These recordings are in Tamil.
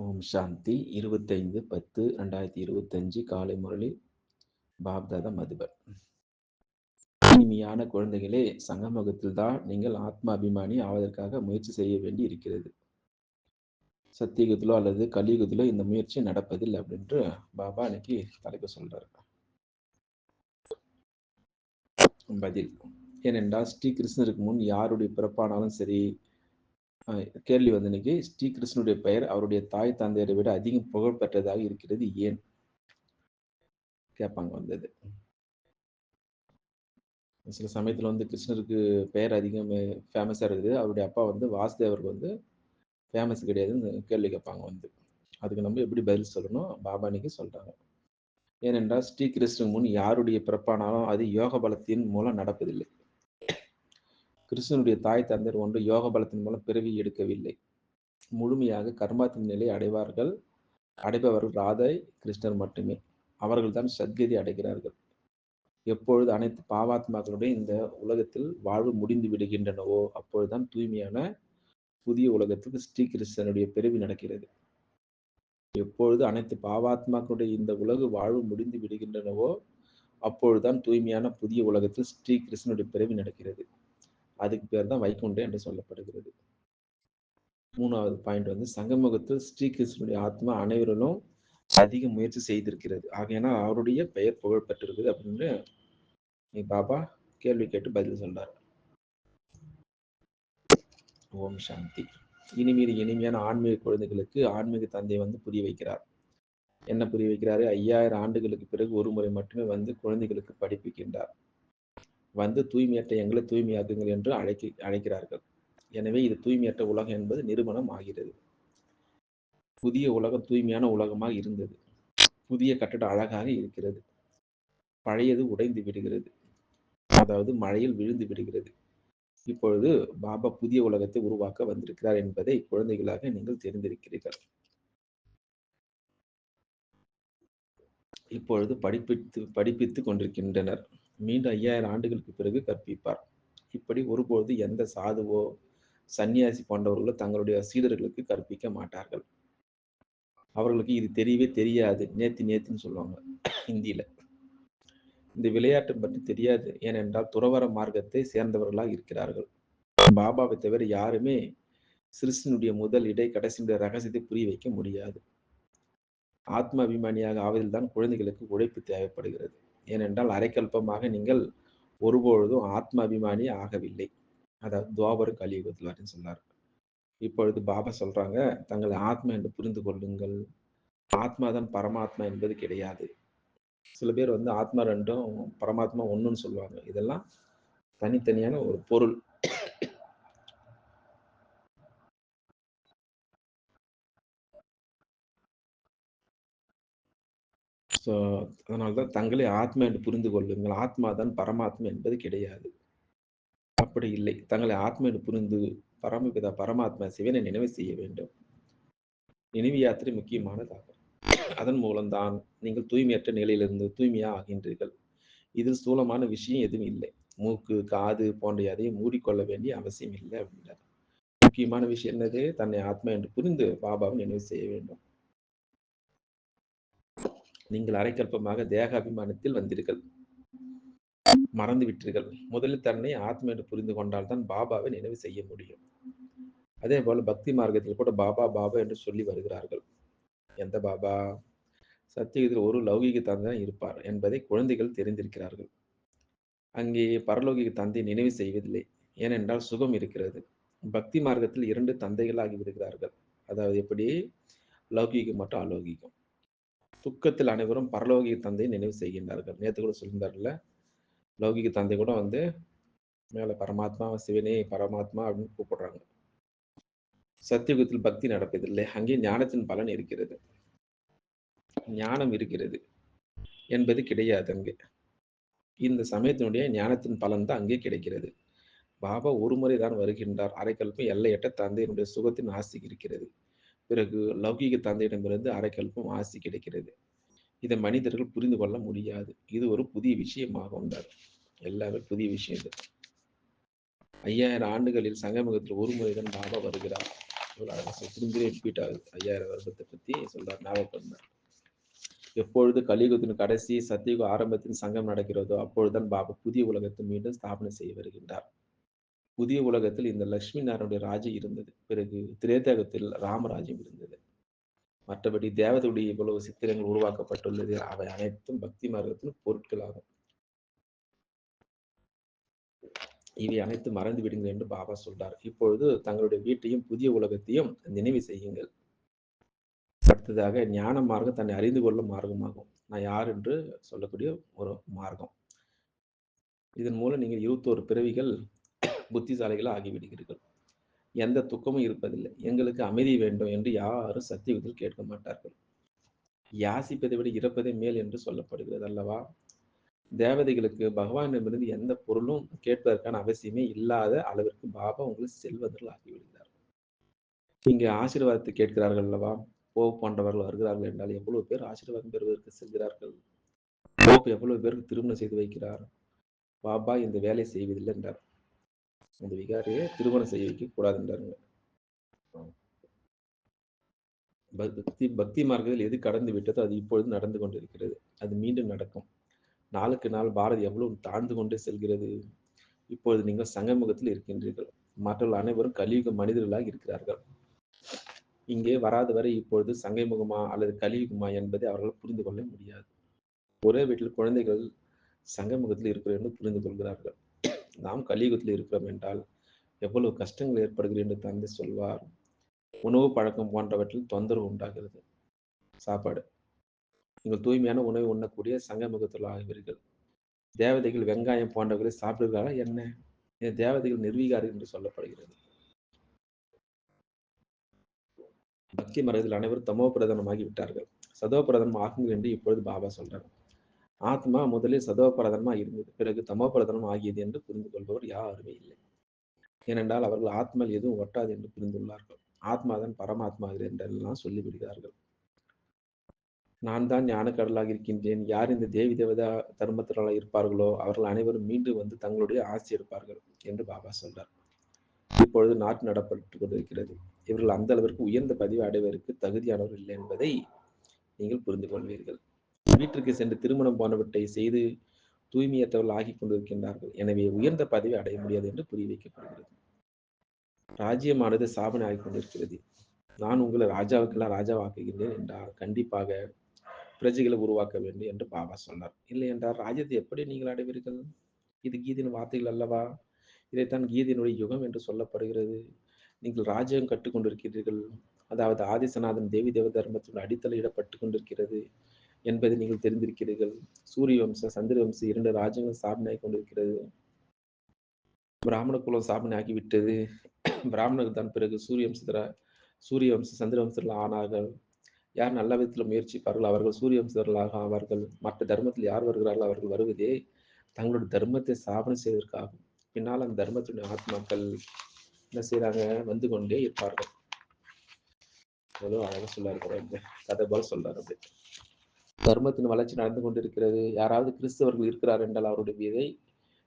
ஓம் சாந்தி. இருபத்தைந்து பத்து ரெண்டாயிரத்தி இருபத்தஞ்சு காலை முரளி பாப்தாதா மதுபன் இனிமையான குழந்தைகளே சங்கமகத்தில் தான் நீங்கள் ஆத்ம அபிமானி ஆவதற்காக முயற்சி செய்ய வேண்டி இருக்கிறது. சத்தியுகத்திலோ அல்லது கலியுகத்திலோ இந்த முயற்சி நடப்பதில்லை அப்படின்ட்டு பாபா அன்னைக்கு தலைப்பு சொல்றாரு. பதில். ஏனென்றால் ஸ்ரீ கிருஷ்ணருக்கு முன் யாருடைய பிறப்பானாலும் சரி கேள்வி வந்து இன்னைக்கு ஸ்ரீகிருஷ்ணனுடைய பெயர் அவருடைய தாய் தந்தையரை விட அதிகம் புகழ் பெற்றதாக இருக்கிறது ஏன்? கேட்பாங்க வந்தது. சில சமயத்தில் வந்து கிருஷ்ணருக்கு பெயர் அதிகம் ஃபேமஸாக இருக்குது. அவருடைய அப்பா வந்து வாசுதேவருக்கு வந்து ஃபேமஸ் கிடையாதுன்னு கேள்வி கேட்பாங்க வந்து. அதுக்கு நம்ம எப்படி பதில் சொல்லணும்? பாபா சொல்கிறாங்க ஏனென்றால் ஸ்ரீகிருஷ்ணன் முன் யாருடைய பிறப்பானாலும் அது யோக பலத்தின் மூலம் நடப்பதில்லை. கிருஷ்ணனுடைய தாய் தந்தையர் ஒன்று யோக பலத்தின் மூலம் பிறவி எடுக்கவில்லை. முழுமையாக கர்மத்தின் நிலை அடைவார்கள். அடைபவர்கள் ராதை கிருஷ்ணர் மட்டுமே. அவர்கள் தான் சத்கதி அடைகிறார்கள். எப்பொழுது அனைத்து பாவாத்மாக்களுடைய இந்த உலகத்தில் வாழ்வு முடிந்து விடுகின்றனவோ அப்பொழுதுதான் தூய்மையான புதிய உலகத்துக்கு ஸ்ரீ கிருஷ்ணனுடைய பிறவி நடக்கிறது. எப்பொழுது அனைத்து பாவாத்மாக்களுடைய இந்த உலக வாழ்வு முடிந்து விடுகின்றனவோ அப்பொழுதுதான் தூய்மையான புதிய உலகத்தில் ஸ்ரீ கிருஷ்ணனுடைய பிறவி நடக்கிறது. அதுக்கு பேர் தான் வைகுண்டம் என்று சொல்லப்படுகிறது. மூணாவது பாயிண்ட் வந்து சங்கமுகத்தில் ஸ்ரீகிருஷ்ணனுடைய ஆத்மா அனைவரிலும் அதிக முயற்சி செய்திருக்கிறது. ஆகையினால் அவருடைய பெயர் புகழ் பெற்றிருக்குது அப்படின்னு பாபா கேள்வி கேட்டு பதில் சொல்றார் ஓம் சாந்தி. இனிமீது இனிமையான ஆன்மீக குழந்தைகளுக்கு ஆன்மீக தந்தை வந்து புரிய வைக்கிறார். என்ன புரிய வைக்கிறாரு? ஐயாயிரம் ஆண்டுகளுக்கு பிறகு ஒரு முறை மட்டுமே வந்து குழந்தைகளுக்கு படிப்பிக்கின்றார். வந்து தூய்மையற்ற எங்களை தூய்மையாக்குங்கள் என்று அழைக்க அழைக்கிறார்கள். எனவே இது தூய்மையற்ற உலகம் என்பது நிறுவனம் ஆகிறது. புதிய உலகம் தூய்மையான உலகமாக இருந்தது. புதிய கட்டடம் அழகாக இருக்கிறது. பழையது உடைந்து விடுகிறது. அதாவது மழையில் விழுந்து விடுகிறது. இப்பொழுது பாபா புதிய உலகத்தை உருவாக்க வந்திருக்கிறார் என்பதை குழந்தைகளாக நீங்கள் தெரிந்திருக்கிறீர்கள். இப்பொழுது படிப்பித்து படிப்பித்து கொண்டிருக்கின்றனர். மீண்டும் ஐயாயிரம் ஆண்டுகளுக்கு பிறகு கற்பிப்பார். இப்படி ஒருபொழுது எந்த சாதுவோ சன்னியாசி போன்றவர்களோ தங்களுடைய சீடர்களுக்கு கற்பிக்க மாட்டார்கள். அவர்களுக்கு இது தெரியவே தெரியாது. நேத்தி நேத்தின்னு சொல்லுவாங்க ஹிந்தியில. இந்த விளையாட்டு பற்றி தெரியாது. ஏனென்றால் துறவர மார்க்கத்தை சேர்ந்தவர்களாக இருக்கிறார்கள். பாபாவை தவிர யாருமே சிறுசனுடைய முதல் இடை கடைசியுடைய ரகசியத்தை புரிய வைக்க முடியாது. ஆத்ம அபிமானியாக ஆவதில் தான் குழந்தைகளுக்கு உழைப்பு தேவைப்படுகிறது. ஏனென்றால் அரைக்கல்பமாக நீங்கள் ஒருபொழுதும் ஆத்ம அபிமானி ஆகவில்லை. அதாவது துவாபர கலியுகத்தில் சொன்னார் இப்பொழுது பாபா சொல்றாங்க தங்களை ஆத்மா என்று புரிந்து கொள்ளுங்கள். ஆத்மா தான் பரமாத்மா என்பது கிடையாது. சில பேர் வந்து ஆத்மா ரெண்டும் பரமாத்மா ஒன்றுன்னு சொல்லுவாங்க. இதெல்லாம் தனித்தனியான ஒரு பொருள். ஸோ அதனால்தான் தங்களை ஆத்மா என்று புரிந்து கொள்ளுங்கள். ஆத்மா தான் பரமாத்மா என்பது கிடையாது. அப்படி இல்லை. தங்களை ஆத்மா என்று புரிந்து பரமபிதா பரமாத்மா சிவனை நினைவு செய்ய வேண்டும். நினைவு யாத்திரை முக்கியமானதாகும் அதன் மூலம்தான் நீங்கள் தூய்மையற்ற நிலையிலிருந்து தூய்மையாக ஆகின்றீர்கள். இதில் ஸ்தூலமான விஷயம் எதுவும் இல்லை. மூக்கு காது போன்ற எதையும் மூடிக்கொள்ள வேண்டிய அவசியம் இல்லை அப்படின்றார் முக்கியமான விஷயம் என்னது? தன்னை ஆத்மா என்று புரிந்து பாபாவை நினைவு செய்ய வேண்டும். நீங்கள் அரைக்கல்பமாக தேக அபிமானத்தில் வந்தீர்கள் மறந்து விட்டீர்கள் முதலில் தன்னை ஆத்மா என்று புரிந்து கொண்டால் தான் பாபாவை நினைவு செய்ய முடியும். அதே போல பக்தி மார்க்கத்தில் கூட பாபா பாபா என்று சொல்லி வருகிறார்கள். எந்த பாபா? சத்தியத்தில் ஒரு லௌகிக தந்தை இருப்பார் என்பதை குழந்தைகள் தெரிந்திருக்கிறார்கள். அங்கே பரலோகிக தந்தை நினைவு செய்வதில்லை. ஏனென்றால் சுகம் இருக்கிறது. பக்தி மார்க்கத்தில் இரண்டு தந்தைகளாகி விடுகிறார்கள். அதாவது எப்படி? லௌகீகம் மற்றும் அலௌகிகம். துக்கத்தில் அனைவரும் பரலோகிக தந்தையை நினைவு செய்கின்றார்கள். நேற்று கூட சொல்லியிருந்தார்ல லௌகிக தந்தை கூட வந்து மேலே பரமாத்மா சிவனே பரமாத்மா அப்படின்னு கூப்பிடுறாங்க. சத்தியுகத்தில் பக்தி நடப்பதில்லை. அங்கே ஞானத்தின் பலன் இருக்கிறது. ஞானம் இருக்கிறது என்பது கிடையாது அங்கே. இந்த சமயத்தினுடைய ஞானத்தின் பலன் தான் அங்கே கிடைக்கிறது. பாபா ஒரு முறை தான் வருகின்றார். அரைக்கல்பம் எல்லையற்ற தந்தையினுடைய சுகத்தின் ஆசை இருக்கிறது. பிறகு லௌகீக தந்தையிடமிருந்து அரைக்கல்பம் ஆசி கிடைக்கிறது. இதை மனிதர்கள் புரிந்து கொள்ள முடியாது. இது ஒரு புதிய விஷயமாக உண்டார் எல்லாமே புதிய விஷயம் இது. ஐயாயிரம் ஆண்டுகளில் சங்கமுகத்தில் ஒரு முறைதான் பாபா வருகிறார். திரும்பி ரிப்பீட் ஆகுது ஐயாயிரம் வருடத்தை பத்தி சொல்றார் ஞாபகப்படுத்தார் எப்பொழுது கலியுகத்தின் கடைசி சத்தியுக ஆரம்பத்தின் சங்கம் நடக்கிறதோ அப்பொழுதுதான் பாபா புதிய உலகத்தை மீண்டும் ஸ்தாபனை செய்ய வருகின்றார். புதிய உலகத்தில் இந்த லக்ஷ்மி நாராயணுடைய ராஜ்யம் இருந்தது. பிறகு திரேதகத்தில் ராமராஜ்யம் இருந்தது. மற்றபடி தேவதையுடைய இவ்வளவு சித்திரங்கள் உருவாக்கப்பட்டுள்ளது. அவை அனைத்தும் பக்தி மார்க்கத்தின் பொருட்களாகும். இவை அனைத்து மறந்து விடுங்கள் என்று பாபா சொல்றார். இப்பொழுது தங்களுடைய வீட்டையும் புதிய உலகத்தையும் நினைவு செய்யுங்கள். அடுத்ததாக ஞான மார்க்கம் தன்னை அறிந்து கொள்ளும் மார்க்கமாகும். நான் யார் என்று சொல்லக்கூடிய ஒரு மார்க்கம். இதன் மூலம் நீங்கள் இருபத்தோரு பிறவிகள் புத்திசாலிகள் ஆகிவிடுகிறீர்கள் எந்த துக்கமும் இருப்பதில்லை. எங்களுக்கு அமைதி வேண்டும் என்று யாரும் சத்தியத்தில் கேட்க மாட்டார்கள். யாசிப்பதை விட இறப்பதே மேல் என்று சொல்லப்படுகிறது அல்லவா? தேவதைகளுக்கு பகவானிடமிருந்து எந்த பொருளும் கேட்பதற்கான அவசியமே இல்லாத அளவிற்கு பாபா உங்களை செல்வதற்கு ஆகிவிடுகிறார். இங்கே ஆசீர்வாதத்தை கேட்கிறார்கள் அல்லவா? போப் போன்றவர்கள் வருகிறார்கள் என்றால் எவ்வளவு பேர் ஆசீர்வாதம் பெறுவதற்கு செல்கிறார்கள்? போப் எவ்வளவு பேருக்கு திருமணம் செய்து வைக்கிறார்? பாபா இந்த வேலையை செய்வதில்லை என்றார். அந்த விகாரியை திருமணம் செய்ய வைக்க கூடாதுன்றாருங்க பக்தி பக்தி மார்க்கத்தில் எது கடந்து விட்டதோ அது இப்பொழுது நடந்து கொண்டிருக்கிறது. அது மீண்டும் நடக்கும். நாளுக்கு நாள் பாரதி எவ்வளவு தாழ்ந்து கொண்டே செல்கிறது. இப்பொழுது நீங்கள் சங்கமுகத்தில் இருக்கின்றீர்கள். மற்றவர்கள் அனைவரும் கலியுக மனிதர்களாக இருக்கிறார்கள். இங்கே வராத வரை இப்பொழுது சங்கைமுகமா அல்லது கலியுகமா என்பதை அவர்கள் புரிந்து கொள்ள முடியாது. ஒரே வீட்டில் குழந்தைகள் சங்கமுகத்தில் இருக்கிறோம் என்று புரிந்து கொள்கிறார்கள். நாம் கலியுகத்தில் இருக்கிறோம் என்றால் எவ்வளவு கஷ்டங்கள் ஏற்படுகிறது என்று தந்தை சொல்வார். உணவு பழக்கம் போன்றவற்றில் தொந்தரவு உண்டாகிறது. சாப்பாடு. நீங்கள் தூய்மையான உணவை உண்ணக்கூடிய சங்கமுகத்தில் ஆகுவீர்கள். தேவதைகள் வெங்காயம் போன்றவர்களை சாப்பிடுகிறாரா? என்ன? இந்த தேவதைகள் நிர்வீகாரி என்று சொல்லப்படுகிறது. பக்தி மரத்தில் அனைவரும் தமோ பிரதானமாகி விட்டார்கள் சதோ பிரதானம் ஆகுங்கள் என்று இப்பொழுது பாபா சொல்றார். ஆத்மா முதலில் சதோபிரதனமா இருந்தது. பிறகு தமோபிரதனம் ஆகியது என்று புரிந்து கொள்பவர் யாருமே இல்லை. ஏனென்றால் அவர்கள் ஆத்மல் எதுவும் ஒட்டாது என்று புரிந்துள்ளார்கள். ஆத்மாதான் பரமாத்மா என்றெல்லாம் சொல்லிவிடுகிறார்கள். நான் தான் ஞானக்கடலாக இருக்கின்றேன். யார் இந்த தேவி தேவதா தர்மத்தினால இருப்பார்களோ அவர்கள் அனைவரும் மீண்டும் வந்து தங்களுடைய ஆசி எடுப்பார்கள் என்று பாபா சொல்றார். இப்பொழுது நாட்டு நடப்பட்டு கொண்டிருக்கிறது. இவர்கள் அந்த அளவிற்கு உயர்ந்த பதிவு அடைவதற்கு தகுதியானவர்கள் இல்லை என்பதை நீங்கள் புரிந்து கொள்வீர்கள் வீட்டிற்கு சென்று திருமணம் போனவற்றை செய்து தூய்மையற்றவர்கள் ஆகி கொண்டிருக்கின்றார்கள். எனவே உயர்ந்த பதவி அடைய முடியாது என்று புரிய வைக்கப்படுகிறது. ராஜ்யமானது சாபனை ஆகி கொண்டிருக்கிறது. நான் உங்களை ராஜாவுக்கெல்லாம் ராஜாவாக்குகின்றேன் என்றால் கண்டிப்பாக பிரஜைகளை உருவாக்க வேண்டும் என்று பாபா சொன்னார். இல்லை என்றால் ராஜ்யத்தை எப்படி நீங்கள் அடைவீர்கள்? இது கீதையின் வார்த்தைகள் அல்லவா? இதைத்தான் கீதையினுடைய யுகம் என்று சொல்லப்படுகிறது. நீங்கள் ராஜ்யம் கற்றுக்கொண்டிருக்கிறீர்கள் அதாவது ஆதிசநாதன் தேவி தேவ தர்மத்தின் அடித்தளையிடப்பட்டு கொண்டிருக்கிறது. என்பதை நீங்கள் தெரிந்திருக்கிறீர்கள். சூரிய வம்சம் சந்திர வம்சம் இரண்டு ராஜ்யங்கள் ஸ்தாபனை கொண்டிருக்கிறது. பிராமண குலம் ஸ்தாபனை ஆகிவிட்டது பிராமணர்கள் தான் பிறகு சூரிய வம்சத்துல சூரிய வம்ச சந்திர வம்சத்தில் ஆனார்கள். யார் நல்ல விதத்தில் முயற்சிப்பார்கள் அவர்கள் சூரிய வம்சர்களாக ஆவார்கள். மற்ற தர்மத்தில் யார் வருகிறார்கள் அவர்கள் வருவதே தங்களுடைய தர்மத்தை சாபனை செய்வதற்காகும். பின்னால் அந்த தர்மத்தினுடைய ஆத்மாக்கள் என்ன செய்யறாங்க வந்து கொண்டே இருப்பார்கள். ஏதோ அழகாக சொல்ல கதை போல சொல்றாரு அப்படி தர்மத்தின் வளர்ச்சி நடந்து கொண்டிருக்கிறது. யாராவது கிறிஸ்தவர்கள் இருக்கிறார் என்றால் அவருடைய விதை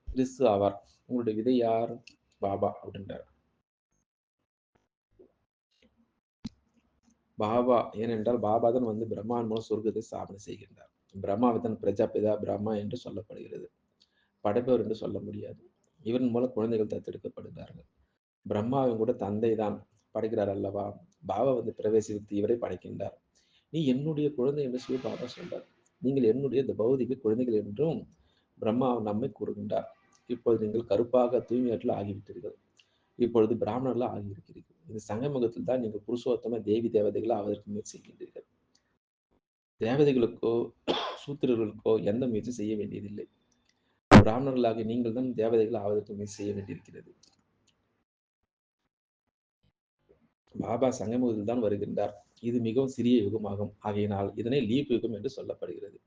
கிறிஸ்து ஆவார். உங்களுடைய விதை யார்? பாபா அப்படின்றார். பாபா ஏனென்றால் பாபா தான் வந்து பிரம்மான் மூலம் சொர்க்கத்தை ஸ்தாபனை செய்கின்றார். பிரம்மாவை தான் பிரஜாபிதா பிரம்மா என்று சொல்லப்படுகிறது. படைப்பவர் என்று சொல்ல முடியாது. இவன் மூலம் குழந்தைகள் தத்தெடுக்கப்படுகிறார்கள். பிரம்மாவின் கூட தந்தை தான் படைக்கிறார் அல்லவா? பாபா வந்து பிரவேசித்து இவரை படைக்கின்றார். நீ என்னுடைய குழந்தை என்று சொல்லி பாபா சொல்றார். நீங்கள் என்னுடைய இந்த பௌதிக குழந்தைகள் என்றும் பிரம்மா நம்மை கூறுகின்றார். இப்பொழுது நீங்கள் கருப்பாக தூய்மையாற்றல் ஆகிவிட்டீர்கள். இப்பொழுது பிராமணர்களாக ஆகியிருக்கிறீர்கள். இந்த சங்கமுகத்தில் தான் நீங்கள் புருஷோத்தம தேவி தேவதைகளை ஆவதற்கு முயற்சி செய்கின்றீர்கள். தேவதைகளுக்கோ சூத்திரர்களுக்கோ எந்த முயற்சி செய்ய வேண்டியதில்லை. பிராமணர்களாக நீங்கள் தான் தேவதைகள் ஆவதற்கு முயற்சி செய்ய வேண்டியிருக்கிறது. பாபா சங்கமுகத்தில் தான் வருகின்றார். இது மிகவும் சிறிய யுகமாகும். ஆகையினால் இதனை லீப் யுகம் என்று சொல்லப்படுகிறது.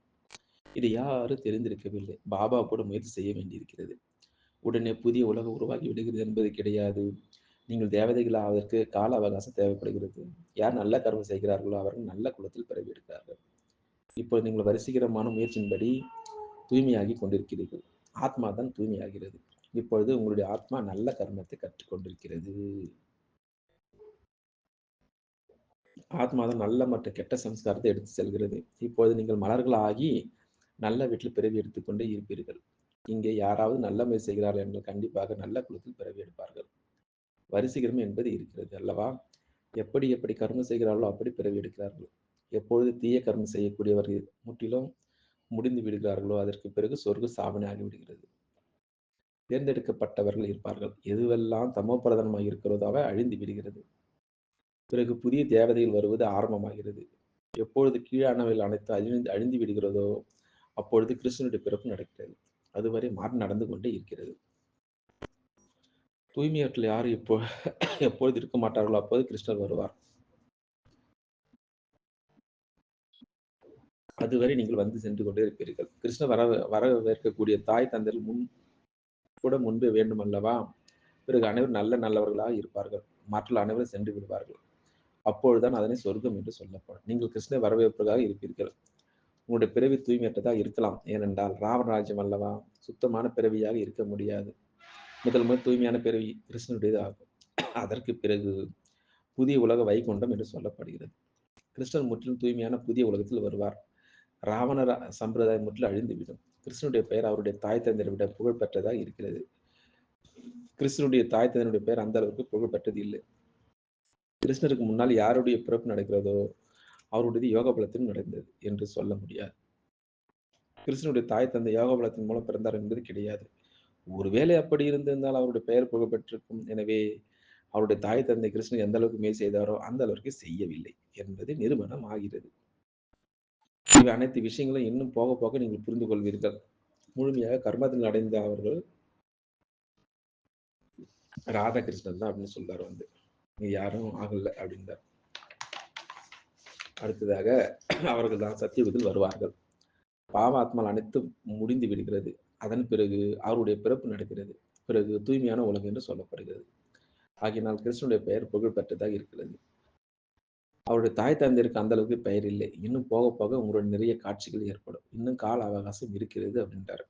இது யாரும் தெரிந்திருக்கவில்லை. பாபா கூட முயற்சி செய்ய வேண்டியிருக்கிறது. உடனே புதிய உலகம் உருவாகி விடுகிறது என்பது கிடையாது. நீங்கள் தேவதைகள் ஆவதற்கு கால அவகாசம் தேவைப்படுகிறது. யார் நல்ல கர்மம் செய்கிறார்களோ அவர்கள் நல்ல குலத்தில் பிறவியிருக்கிறார்கள் இப்போது நீங்கள் வரிசீகரமான முயற்சியின்படி தூய்மையாகி கொண்டிருக்கிறீர்கள். ஆத்மா தான் தூய்மையாகிறது. இப்பொழுது உங்களுடைய ஆத்மா நல்ல கர்மத்தை கற்றுக்கொண்டிருக்கிறது. ஆத்மாதான் நல்ல மற்றும் கெட்ட சம்ஸ்காரத்தை எடுத்து செல்கிறது. இப்போது நீங்கள் மலர்களாகி நல்ல வீட்டில் பிறவி எடுத்துக்கொண்டே இருப்பீர்கள். இங்கே யாராவது நல்லமை செய்கிறார்கள் என்று கண்டிப்பாக நல்ல குலத்தில் பிறவி எடுப்பார்கள். வரிசிகரம் என்பது இருக்கிறது அல்லவா? எப்படி எப்படி கர்மம் செய்கிறார்களோ அப்படி பிறவி எடுக்கிறார்கள். எப்பொழுது தீய கர்மம் செய்யக்கூடியவர்கள் முற்றிலும் முடிந்து விடுகிறார்களோ அதற்கு பிறகு சொர்க்க சாதனை ஆகிவிடுகிறது தேர்ந்தெடுக்கப்பட்டவர்கள் இருப்பார்கள். எதுவெல்லாம் தமோ பிரதானமாக இருக்கிறதோ அவை அழிந்து விடுகிறது. பிறகு புதிய தேவதைகள் வருவது ஆரம்பமாகிறது. எப்பொழுது கீழானவைகள் அனைத்து அழிந்து அழிந்து விடுகிறதோ அப்பொழுது கிருஷ்ணனுடைய பிறப்பு நடக்கிறது. அதுவரை மாறி நடந்து கொண்டே இருக்கிறது. தூய்மையற்றில் யார் இப்போ எப்பொழுது இருக்க மாட்டார்களோ அப்போது கிருஷ்ணர் வருவார். அதுவரை நீங்கள் வந்து சென்று கொண்டே இருப்பீர்கள். கிருஷ்ணர் வர வரவேற்கக்கூடிய தாய் தந்தையில் முன் கூட முன்பே வேண்டும் அல்லவா பிறகு அனைவரும் நல்ல நல்லவர்களாக இருப்பார்கள். மற்ற அனைவரும் சென்று விடுவார்கள். அப்பொழுதுதான் அதனை சொர்க்கம் என்று சொல்லப்படும். நீங்கள் கிருஷ்ண வரவேற்புக்காக இருப்பீர்கள். உங்களுடைய பிறவி தூய்மையற்றதாக இருக்கலாம். ஏனென்றால் ராமராஜ்யம் அல்லவா? சுத்தமான பிறவியாக இருக்க முடியாது. முதல் முதல் தூய்மையான பிறவி கிருஷ்ணனுடையது ஆகும் அதற்கு பிறகு புதிய உலக வைகுண்டம் என்று சொல்லப்படுகிறது. கிருஷ்ணன் முற்றிலும் தூய்மையான புதிய உலகத்தில் வருவார். ராவண சம்பிரதாயம் முற்றிலும் அழிந்துவிடும். கிருஷ்ணனுடைய பெயர் அவருடைய தாய் தந்தையை விட புகழ் பெற்றதாக இருக்கிறது. கிருஷ்ணனுடைய தாய் தந்தையுடைய பெயர் அந்த அளவுக்கு புகழ் பெற்றது இல்லை. கிருஷ்ணருக்கு முன்னால் யாருடைய பிறப்பு நடக்கிறதோ அவருடையது யோக பலத்திலும் நடந்தது என்று சொல்ல முடியாது. கிருஷ்ணனுடைய தாய் தந்தை யோக பலத்தின் மூலம் பிறந்தார் என்பது கிடையாது. ஒருவேளை அப்படி இருந்திருந்தால் அவருடைய பெயர் புகழ்பெற்றிருக்கும். எனவே அவருடைய தாய் தந்தை கிருஷ்ணன் எந்த அளவுக்கு மே செய்தாரோ அந்த அளவுக்கு செய்யவில்லை என்பது நிறுவனம் ஆகிறது. இவை அனைத்து விஷயங்களும் இன்னும் போக போக நீங்கள் புரிந்து கொள்வீர்கள். முழுமையாக கர்மத்தில் அடைந்த அவர்கள் ராதாகிருஷ்ணன் தான் அப்படின்னு சொல்றாரு வந்து. நீ யாரும் ஆகல அப்படின்றார். அடுத்ததாக அவர்கள் தான் சத்தியுகத்தில் வருவார்கள். பாவாத்மால் அனைத்தும் முடிந்து விடுகிறது. அதன் பிறகு அவருடைய பிறப்பு நடக்கிறது. பிறகு தூய்மையான உலகம் என்று சொல்லப்படுகிறது. ஆகினால் கிருஷ்ணனுடைய பெயர் புகழ் பெற்றதாக இருக்கிறது. அவருடைய தாய் தந்தையருக்கு அந்த அளவுக்கு பெயர் இல்லை. இன்னும் போக போக உங்களுடைய நிறைய காட்சிகள் ஏற்படும். இன்னும் கால அவகாசம் இருக்கிறது அப்படின்றார்.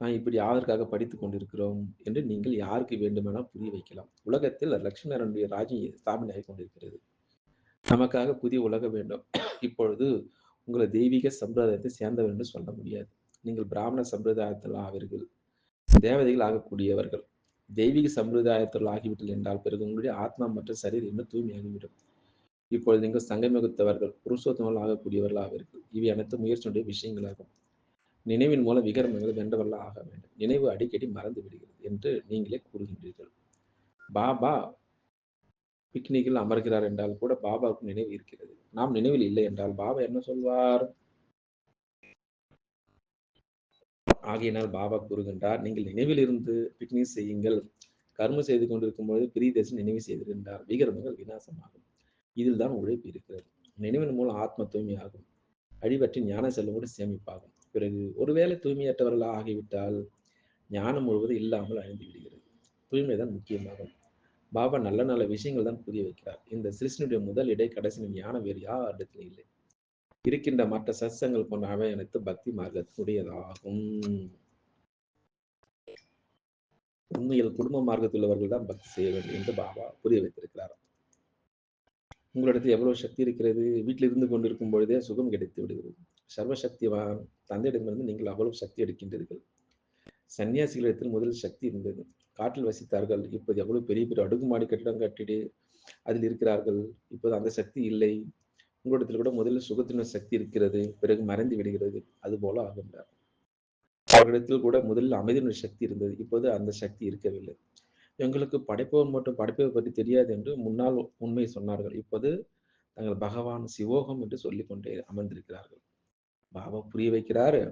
நான் இப்படி யாருக்காக படித்துக் கொண்டிருக்கிறோம் என்று நீங்கள் யாருக்கு வேண்டுமானால் புரிய வைக்கலாம். உலகத்தில் லட்சுமணனுடைய ராஜ்யம் ஸ்தாபனை கொண்டிருக்கிறது. நமக்காக புதிய உலகம் வேண்டும். இப்பொழுது உங்களை தெய்வீக சம்பிரதாயத்தை சேர்ந்தவர் என்று சொல்ல முடியாது. நீங்கள் பிராமண சம்பிரதாயத்தில் ஆவீர்கள். தேவதைகள் ஆகக்கூடியவர்கள். தெய்வீக சம்பிரதாயத்தில் ஆகிவிட்டல் என்றால் பிறகு உங்களுடைய ஆத்மா மற்றும் சரீரம் இன்னும் தூய்மையாகிவிடும். இப்பொழுது நீங்கள் சங்கமிகுத்தவர்கள் புருஷோத்தமல் ஆகக்கூடியவர்கள் ஆவீர்கள் இவை அனைத்து முயற்சியுடைய விஷயங்களாகும். நினைவின் மூலம் விகரமங்களை வென்றவர்கள் ஆக வேண்டும். நினைவு அடிக்கடி மறந்து விடுகிறது என்று நீங்களே கூறுகின்றீர்கள். பாபா பிக்னிக்கில் அமர்கிறார் என்றால் கூட பாபாவுக்கு நினைவு இருக்கிறது. நாம் நினைவில் இல்லை என்றால் பாபா என்ன சொல்வார்? ஆகையினால் பாபா கூறுகின்றார் நீங்கள் நினைவில் இருந்து பிக்னிக் செய்யுங்கள். கர்மம் செய்து கொண்டிருக்கும் பொழுது பிரியதேசம் நினைவு செய்திருக்கின்றார் விகரமங்கள் விநாசமாகும். இதில் தான் உழைப்பு இருக்கிறது. நினைவின் மூலம் ஆத்ம தூய்மையாகும். அழிவற்றி ஞான செல்வோடு சேமிப்பாகும். பிறகு ஒருவேளை தூய்மையற்றவர்களாக ஆகிவிட்டால் ஞானம் முழுவதும் இல்லாமல் அழிந்து விடுகிறது. தூய்மைதான் முக்கியமாகும். பாபா நல்ல நல்ல விஷயங்கள் தான் புரிய வைக்கிறார். இந்த சிருஷ்ணனுடைய முதல் இடை கடைசி ஞானம் வேறு யாரிடத்திலும் இல்லை. இருக்கின்ற மற்ற சத்சங்கள் போன்ற அனைத்து பக்தி மார்க்கத்துடையதாகும். உண்மையில் குடும்ப மார்க்கத்தில் உள்ளவர்கள் தான் பக்தி செய்ய வேண்டும் என்று பாபா புரிய வைத்திருக்கிறார். உங்களிடத்தில் எவ்வளவு சக்தி இருக்கிறது? வீட்டில் இருந்து கொண்டிருக்கும் பொழுதே சுகம் கிடைத்து விடுகிறது. சர்வசக்திவான் தந்தையிடமிருந்து நீங்கள் அவ்வளவு சக்தி எடுக்கின்றீர்கள் சன்னியாசிகளிடத்தில் முதல் சக்தி இருந்தது. காட்டில் வசித்தார்கள். இப்போது எவ்வளவு பெரிய பெரிய அடுக்குமாடி கட்டிடம் கட்டிடு அதில் இருக்கிறார்கள். இப்போது அந்த சக்தி இல்லை. உங்களிடத்தில் கூட முதலில் சுகத்தின் சக்தி இருக்கிறது. பிறகு மறைந்து விடுகிறது. அது போல ஆகின்றார். அவர்களிடத்தில் கூட முதலில் அமைதியினுடைய சக்தி இருந்தது. இப்போது அந்த சக்தி இருக்கவில்லை. எங்களுக்கு படைப்பவர் மட்டும் படைப்பவர் பற்றி தெரியாது என்று முன்னால் உண்மை சொன்னார்கள். இப்போது தங்கள் பகவான் சிவோகம் என்று சொல்லிக்கொண்டே அமர்ந்திருக்கிறார்கள். பாபா புரிய வைக்கிறாரு.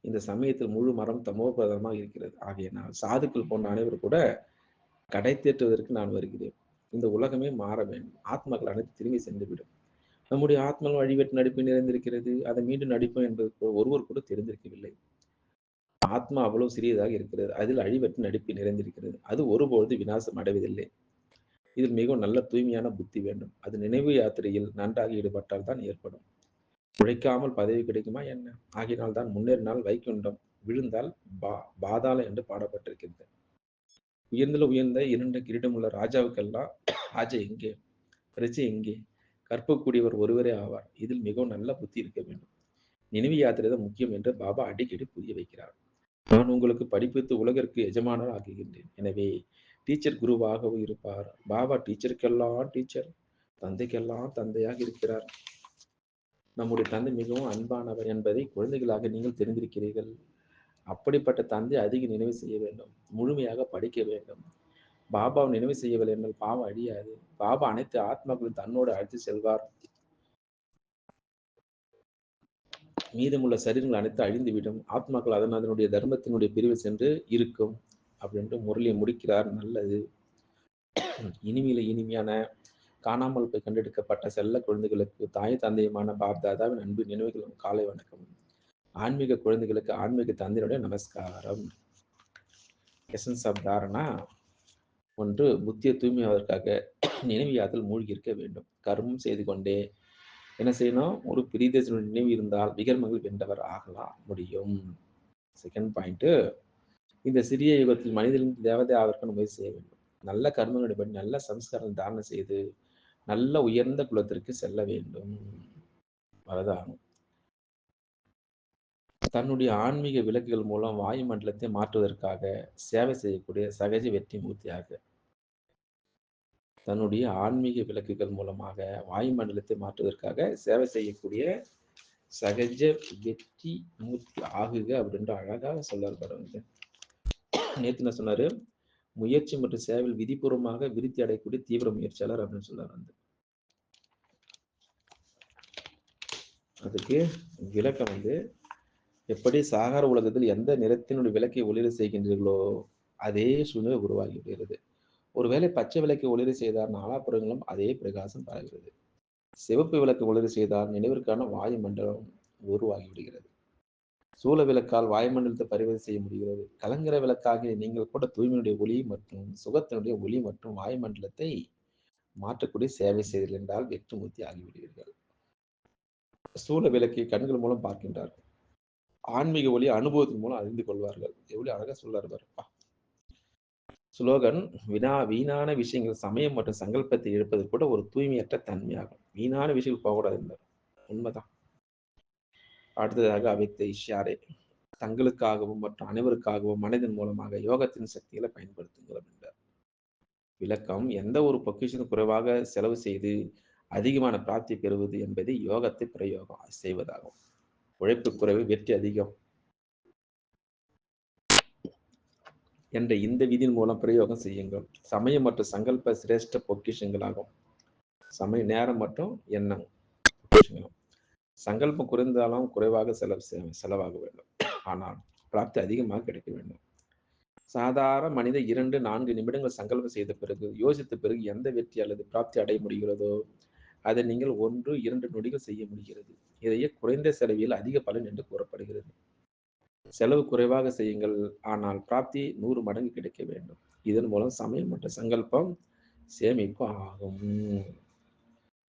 இந்த சமயத்தில் முழு மரம் தமோபதமாக இருக்கிறது. ஆகையினால் சாதுக்கள் போன்ற அனைவரும் கூட கடை தேற்றுவதற்கு நான் வருகிறேன். இந்த உலகமே மாற வேண்டும். ஆத்மாக்கள் அனைத்து திரும்பி சென்றுவிடும் நம்முடைய ஆத்மா வழிவெட்டு நடிப்பு நிறைந்திருக்கிறது. அதை மீண்டும் நடிப்போம் என்பது ஒருவர் கூட தெரிந்திருக்கவில்லை. ஆத்மா அவ்வளவு சிறியதாக இருக்கிறது. அதில் அழிவற்று நடிப்பு நிறைந்திருக்கிறது. அது ஒருபொழுது விநாசம் அடைவதில்லை. இதில் மிகவும் நல்ல தூய்மையான புத்தி வேண்டும். அது நினைவு யாத்திரையில் நன்றாக ஈடுபட்டால் தான் ஏற்படும். உழைக்காமல் பதவி கிடைக்குமா என்ன? ஆகினால் தான் முன்னேறினால் வைகுண்டம் விழுந்தால் பா பாதாள என்று பாடப்பட்டிருக்கிறது உயர்ந்தல உயர்ந்த இரண்டு கிரீடம் உள்ள ராஜாவுக்கெல்லாம் ராஜா எங்கே? பிரஜை எங்கே? கற்பக்கூடியவர் ஒருவரே ஆவார். இதில் மிகவும் நல்ல புத்தி இருக்க வேண்டும். நினைவு யாத்திரை தான் முக்கியம் என்று பாபா அடிக்கடி புரிய வைக்கிறார். நான் உங்களுக்கு படிப்பித்து உலகிற்கு எஜமானர் ஆக்குகின்றேன். எனவே டீச்சர் குருவாகவும் இருப்பார். பாபா டீச்சருக்கெல்லாம் டீச்சர் தந்தைக்கெல்லாம் தந்தையாக இருக்கிறார். நம்முடைய தந்தை மிகவும் அன்பானவர் என்பதை குழந்தைகளாக நீங்கள் தெரிந்திருக்கிறீர்கள். அப்படிப்பட்ட தந்தை அதிக நினைவு செய்ய வேண்டும். முழுமையாக படிக்க வேண்டும். பாபாவை நினைவு செய்யவில்லை என்றால் பாவம் அழியாது. பாபா அனைத்து ஆத்மாக்களும் தன்னோடு அழைத்து செல்வார். மீதமுள்ள சரீரங்கள் அனைத்து அழிந்துவிடும். ஆத்மாக்கள் அதன் அதனுடைய தர்மத்தினுடைய பிரிவில் சென்று இருக்கும். அப்படின்ட்டு முரளியை முடிக்கிறார். நல்லது. இனிமையில இனிமையான காணாமல் போய் கண்டெடுக்கப்பட்ட செல்ல குழந்தைகளுக்கு தாய் தந்தையுமான பாப் தாதாவின் அன்பு நினைவுகளும் காலை வணக்கம். ஆன்மீக குழந்தைகளுக்கு ஆன்மீக தந்தையுடைய நமஸ்காரம். எசன்ஸ் ஆஃப் தாரணா ஒன்று புத்திய தூய்மையாவதற்காக நினைவு யாத்தில் மூழ்கி இருக்க வேண்டும். கர்மம் செய்து கொண்டே என்ன செய்யணும்? ஒரு பிரிதேசனுடைய நினைவு இருந்தால் விகர்மங்கள் வென்றவர் ஆகலாம் முடியும். செகண்ட் பாயிண்ட்டு இந்த சிறிய யுகத்தில் மனிதனின் தேவதை ஆவதற்கு முயற்சி செய்ய வேண்டும். நல்ல கர்மங்களுடைய படி நல்ல சம்ஸ்காரம் தாரணம் செய்து நல்ல உயர்ந்த குலத்திற்கு செல்ல வேண்டும். அவதானம் தன்னுடைய ஆன்மீக விளக்குகள் மூலம் வாயுமண்டலத்தை மாற்றுவதற்காக சேவை செய்யக்கூடிய சகஜ வெற்றி மூர்த்தியாக. தன்னுடைய ஆன்மீக விளக்குகள் மூலமாக வாயுமண்டலத்தை மாற்றுவதற்காக சேவை செய்யக்கூடிய சகஜ வெற்றி மூர்த்தி ஆகுக அப்படின்ற அழகாக சொல்லார் பாருங்க நேத்து என்ன சொன்னாரு? முயற்சி மற்றும் சேவையில் விதிபூர்வமாக விருத்தி அடையக்கூடிய தீவிர முயற்சியாளர் அப்படின்னு சொன்னார் வந்து. அதுக்கு விளக்கம் வந்து எப்படி சாகார உலகத்தில் எந்த நிறத்தினுடைய விளக்கை ஒளிர செய்கின்றீர்களோ அதே சூழ்நிலை உருவாகி விடுகிறது. ஒருவேளை பச்சை விளக்கை ஒளிர செய்தால் நாலாபுறங்களும் அதே பிரகாசம் பரவுகிறது. சிவப்பு விளக்கு ஒளிர செய்தால் நினைவிற்கான வாயுமண்டலம் உருவாகி விடுகிறது. சூழ விளக்கால் வாயுமண்டலத்தை பரிவதை செய்ய முடிகிறது. கலங்கர விளக்காக நீங்கள் கூட தூய்மையுடைய ஒளி மற்றும் சுகத்தினுடைய ஒளி மற்றும் வாயுமண்டலத்தை மாற்றக்கூடிய சேவை செய்தீர்கள் என்றால் வெற்றுமூர்த்தி ஆகிவிடுவீர்கள். சூழ விளக்கை கண்கள் மூலம் பார்க்கின்றார்கள். ஆன்மீக ஒளி அனுபவத்தின் மூலம் அறிந்து கொள்வார்கள். எவ்வளவு அழகா சொல்லாரு பாருப்பா ஸ்லோகன் வினா வீணான விஷயங்கள் சமயம் மற்றும் சங்கல்பத்தை எடுப்பது கூட ஒரு தூய்மையற்ற தன்மையாகும். வீணான விஷயங்கள் போகக்கூடாது என்றார் உண்மைதான். அடுத்ததாக அவைத்த இஷ்யாரே தங்களுக்காகவும் மற்றும் அனைவருக்காகவும் மனதின் மூலமாக யோகத்தின் சக்திகளை பயன்படுத்துங்கள் அப்படின்றார் விளக்கம் எந்த ஒரு பொக்கிஷன் குறைவாக செலவு செய்து அதிகமான பிராப்தி பெறுவது என்பது யோகத்தை பிரயோகம் செய்வதாகும். உழைப்பு குறைவு வெற்றி அதிகம். என்ற இந்த விதியின் மூலம் பிரயோகம் செய்யுங்கள். சமயம் மற்றும் சங்கல்ப சிரேஷ்ட பொக்கிஷங்களாகும். சமய நேரம் மற்றும் எண்ணம் பொக்கிஷங்களும் சங்கல்பம் குறைந்தாலும் குறைவாக செலவு செலவாக வேண்டும். ஆனால் பிராப்தி அதிகமாக கிடைக்க வேண்டும். சாதாரண மனித இரண்டு நான்கு நிமிடங்கள் சங்கல்பம் செய்த பிறகு யோசித்த பிறகு எந்த வெற்றி அல்லது பிராப்தி அடைய முடிகிறதோ அதை நீங்கள் ஒன்று இரண்டு நொடிகள் செய்ய முடிகிறது. இதையே குறைந்த செலவில் அதிக பலன் என்று கூறப்படுகிறது. செலவு குறைவாக செய்யுங்கள். ஆனால் பிராப்தி நூறு மடங்கு கிடைக்க வேண்டும். இதன் மூலம் சமயம் மற்றும் சங்கல்பம் சேமிப்பு ஆகும்.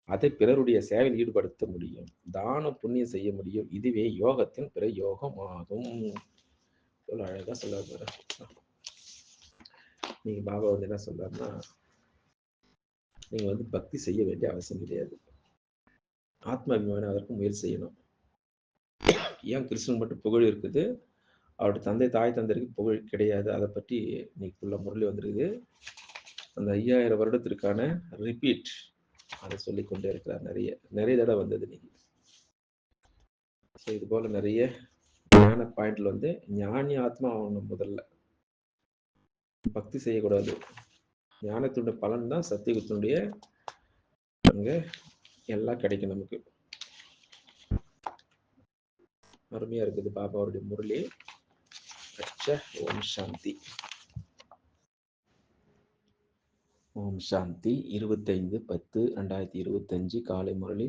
அதை பிறருடைய சேவையில் ஈடுபடுத்த முடியும். தானம் புண்ணியம் செய்ய முடியும். இதுவே யோகத்தின் பிற ஆகும் அழகா சொல்ல நீங்க பாபா வந்து என்ன சொல்றாருன்னா நீங்க வந்து பக்தி செய்ய வேண்டிய அவசியம் கிடையாது. ஆத்ம அபிமானம் அதற்கு முயற்சி செய்யணும். ஏன் கிருஷ்ணன் மட்டும் புகழ் இருக்குது? அவருடைய தந்தை தாய் தந்தைக்கு புகழ் கிடையாது. அதை பற்றி இன்னைக்குள்ள முரளி வந்திருக்குது. அந்த ஐயாயிரம் வருடத்திற்கான ரிப்பீட் அதை சொல்லி கொண்டே இருக்கிறார். நிறைய நிறைய தடவை வந்தது நீங்க. ஸோ இது போல நிறைய ஞான பாயிண்ட்ல வந்து ஞானி ஆத்மா ஆகணும் முதல்ல. பக்தி செய்யக்கூடாது. ஞானத்தினுடைய பலன் தான் சத்தியகுத்தினுடைய அங்கே எல்லாம் கிடைக்கும் நமக்கு. அருமையா இருக்குது பாபாவுடைய முரளி. அச்ச ஓம் சாந்தி. ஓம் சாந்தி. இருபத்தைந்து பத்து ரெண்டாயிரத்தி இருபத்தஞ்சு காலை முரளி.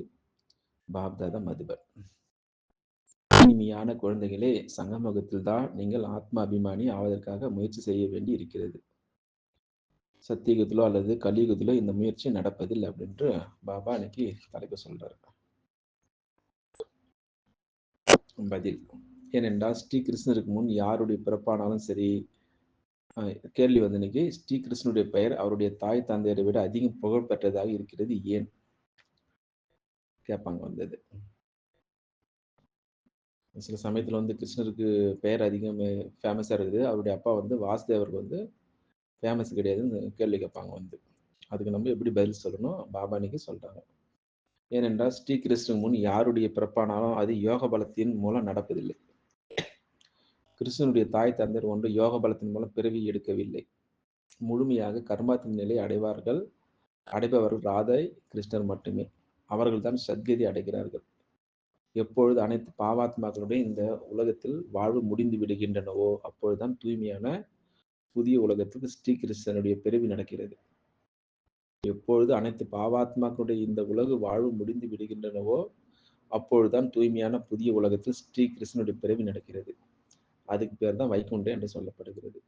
பாப்தாதா மதுபர். இனிமையான குழந்தைகளே சங்கமகத்தில் தான் நீங்கள் ஆத்ம அபிமானி ஆவதற்காக முயற்சி செய்ய வேண்டி இருக்கிறது. சத்தியுகத்திலோ அல்லது கலியுகத்திலோ இந்த முயற்சி நடப்பதில்லை அப்படின்ட்டு பாபா இன்னைக்கு தலைப்பு சொல்றாரு. பதில். ஏனென்றால் ஸ்ரீ கிருஷ்ணருக்கு முன் யாருடைய பிறப்பானாலும் சரி கேள்வி வந்து இன்னைக்கு ஸ்ரீ கிருஷ்ணனுடைய பெயர் அவருடைய தாய் தந்தையரை விட அதிகம் புகழ் பெற்றதாக இருக்கிறது ஏன் கேட்பாங்க வந்தது சில சமயத்துல வந்து கிருஷ்ணருக்கு பெயர் அதிகம் ஃபேமஸா இருக்குது. அவருடைய அப்பா வந்து வாசுதேவருக்கு வந்து ஃபேமஸ் கிடையாதுன்னு கேள்வி கேட்பாங்க வந்து. அதுக்கு நம்ம எப்படி பதில் சொல்லணும்? பாபா இன்னைக்கு சொல்றாங்க. ஏனென்றால் ஸ்ரீ கிருஷ்ணன் முன் யாருடைய பிறப்பானாலும் அது யோக பலத்தின் மூலம் நடப்பதில்லை. கிருஷ்ணனுடைய தாய் தந்தையர் ஒன்று யோக பலத்தின் மூலம் பிறவி எடுக்கவில்லை. முழுமையாக கர்மாத்தின் நிலை அடைவார்கள். அடைபவர்கள் ராதை, கிருஷ்ணர் மட்டுமே. அவர்கள் தான் சத்கதி அடைகிறார்கள். எப்பொழுது அனைத்து பாவாத்மாக்களுடைய இந்த உலகத்தில் வாழ்வு முடிந்து விடுகின்றனவோ, அப்பொழுதுதான் தூய்மையான புதிய உலகத்துக்கு ஸ்ரீ கிருஷ்ணனுடைய பிறவி நடக்கிறது. எப்பொழுது அனைத்து பாவாத்மாக்களுடைய இந்த உலக வாழ்வு முடிந்து விடுகின்றனவோ, அப்பொழுதுதான் தூய்மையான புதிய உலகத்தில் ஸ்ரீ கிருஷ்ணனுடைய பிறவி நடக்கிறது. அதுக்கு பேர் தான் வைகுண்டம் என்று சொல்லப்படுகிறது.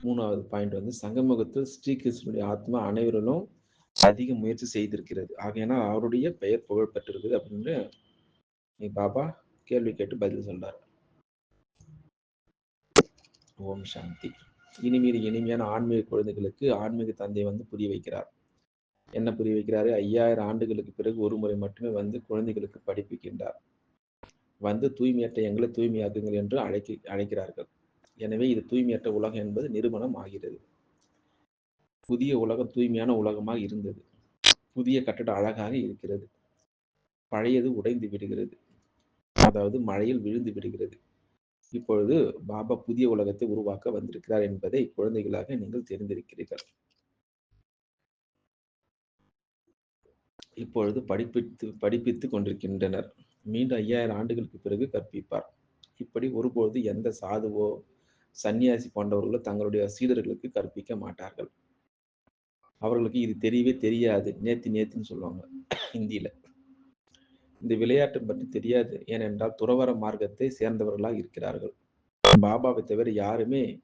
மூணாவது பாயிண்ட் வந்து சங்கமுகத்தில் ஸ்ரீகிருஷ்ணனுடைய ஆத்மா அனைவரிலும் அதிக முயற்சி செய்திருக்கிறது. ஆகையினால் அவருடைய பெயர் புகழ் பெற்றிருக்குது அப்படின்னு பாபா கேள்வி கேட்டு பதில் சொன்னார் ஓம் சாந்தி. இனிமீது இனிமையான ஆன்மீக குழந்தைகளுக்கு ஆன்மீக தந்தை வந்து புரிய வைக்கிறார். என்ன புரிய வைக்கிறாரு? 5000 ஆண்டுகளுக்கு பிறகு ஒரு முறை மட்டுமே வந்து குழந்தைகளுக்கு படிப்பிக்கின்றார். வந்து தூய்மையற்ற எங்களை தூய்மையாக்குங்கள் என்று அழைக்க அழைக்கிறார்கள். எனவே இது தூய்மையற்ற உலகம் என்பது நிறுவனம் ஆகிறது. புதிய உலகம் தூய்மையான உலகமாக இருந்தது. புதிய கட்டடம் அழகாக இருக்கிறது. பழையது உடைந்து விடுகிறது. அதாவது மழையில் விழுந்து விடுகிறது. இப்பொழுது பாபா புதிய உலகத்தை உருவாக்க வந்திருக்கிறார் என்பதை குழந்தைகளாக நீங்கள் தெரிந்திருக்கிறீர்கள். இப்பொழுது படிப்பித்து படிப்பித்துக் கொண்டிருக்கின்றனர். மீண்டும் 5000 ஆண்டுகளுக்கு பிறகு கற்பிப்பார். இப்படி ஒருபோது எந்த சாதுவோ, சந்நியாசி போன்றவர்களோ தங்களுடைய சீடர்களுக்கு கற்பிக்க மாட்டார்கள். அவர்களுக்கு இது தெரியவே தெரியாது. நேத்தி நேத்தின்னு சொல்லுவாங்க ஹிந்தியில. இந்த விளையாட்டு பற்றி தெரியாது. ஏனென்றால் துறவர மார்க்கத்தை சேர்ந்தவர்களாக இருக்கிறார்கள். பாபாவை தவிர யாருமே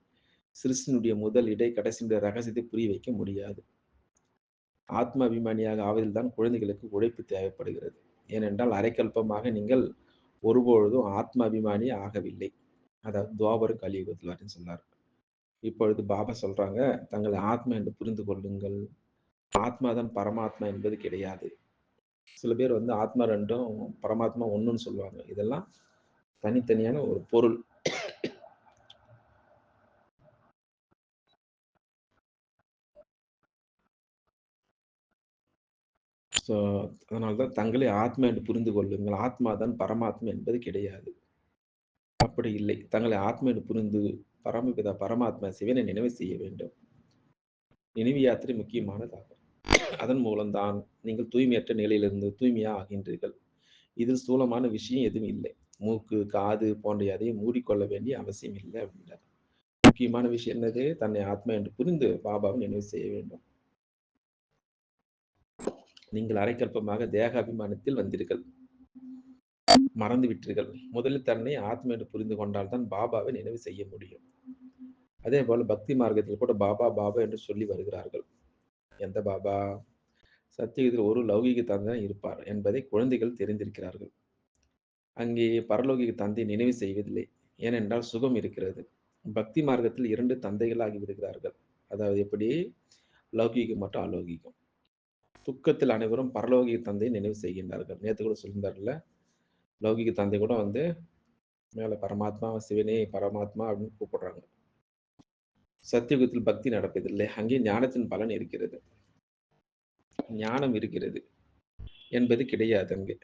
சிருஷ்டியினுடைய முதல், இடை, கடைசியுடைய ரகசியத்தை புரிய வைக்க முடியாது. ஆத்ம அபிமானியாக ஆவதில்தான் குழந்தைகளுக்கு உழைப்பு தேவைப்படுகிறது. ஏனென்றால் அரைக்கல்பமாக நீங்கள் ஒருபொழுதும் ஆத்ம அபிமானி ஆகவில்லை. அதாவது துவாபர கலியுகத்தில் அப்படின்னு சொன்னார். இப்பொழுது பாபா சொல்றாங்க, தங்களை ஆத்மா என்று புரிந்து கொள்ளுங்கள். ஆத்மா தான் பரமாத்மா என்பது கிடையாது. சில பேர் வந்து ஆத்மா ரெண்டும் பரமாத்மா ஒன்றுன்னு சொல்லுவாங்க. இதெல்லாம் தனித்தனியான ஒரு பொருள். ஸோ அதனால்தான் தங்களை ஆத்மா என்று புரிந்து கொள்ளுங்கள். ஆத்மா தான் பரமாத்மா என்பது கிடையாது. அப்படி இல்லை. தங்களை ஆத்மா என்று புரிந்து பரமபிதா பரமாத்மா சிவனை நினைவு செய்ய வேண்டும். நினைவு யாத்திரை முக்கியமானதாகும். அதன் மூலம்தான் நீங்கள் தூய்மையற்ற நிலையிலிருந்து தூய்மையா ஆகின்றீர்கள். இதில் ஸ்தூலமான விஷயம் எதுவும் இல்லை. மூக்கு, காது போன்ற எதையும் மூடிக்கொள்ள வேண்டிய அவசியம் இல்லை அப்படின்றார். முக்கியமான விஷயம் என்னது? தன்னை ஆத்மா என்று புரிந்து பாபாவை நினைவு செய்ய வேண்டும். நீங்கள் அரைக்கல்பமாக தேக அபிமானத்தில் வந்தீர்கள். மறந்து விட்டீர்கள். முதலில் தன்னை ஆத்மா என்று புரிந்து கொண்டால் தான் பாபாவை நினைவு செய்ய முடியும். அதே போல பக்தி மார்க்கத்தில் கூட பாபா, பாபா என்று சொல்லி வருகிறார்கள். எந்த பாபா? சத்தியத்தில் ஒரு லௌகீக தந்தை தான் இருப்பார் என்பதை குழந்தைகள் தெரிந்திருக்கிறார்கள். அங்கே பரலோகிக தந்தை நினைவு செய்வதில்லை. ஏனென்றால் சுகம் இருக்கிறது. பக்தி மார்க்கத்தில் இரண்டு தந்தைகள் விடுகிறார்கள். அதாவது எப்படி? லௌகீகம் மற்றும் அலௌகீகம். துக்கத்தில் அனைவரும் பரலோகிக தந்தையை நினைவு செய்கின்றார்கள். நேற்று கூட சொல்லியிருந்தார்ல. லௌகிக தந்தை கூட வந்து மேல பரமாத்மா, சிவனே, பரமாத்மா அப்படின்னு கூப்பிடுறாங்க. சத்தியுகத்தில் பக்தி நடப்பதில்லை. அங்கே ஞானத்தின் பலன் இருக்கிறது. ஞானம் இருக்கிறது என்பது கிடையாது அங்கே.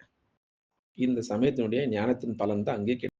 இந்த சமயத்தினுடைய ஞானத்தின் பலன் தான் அங்கே கிடை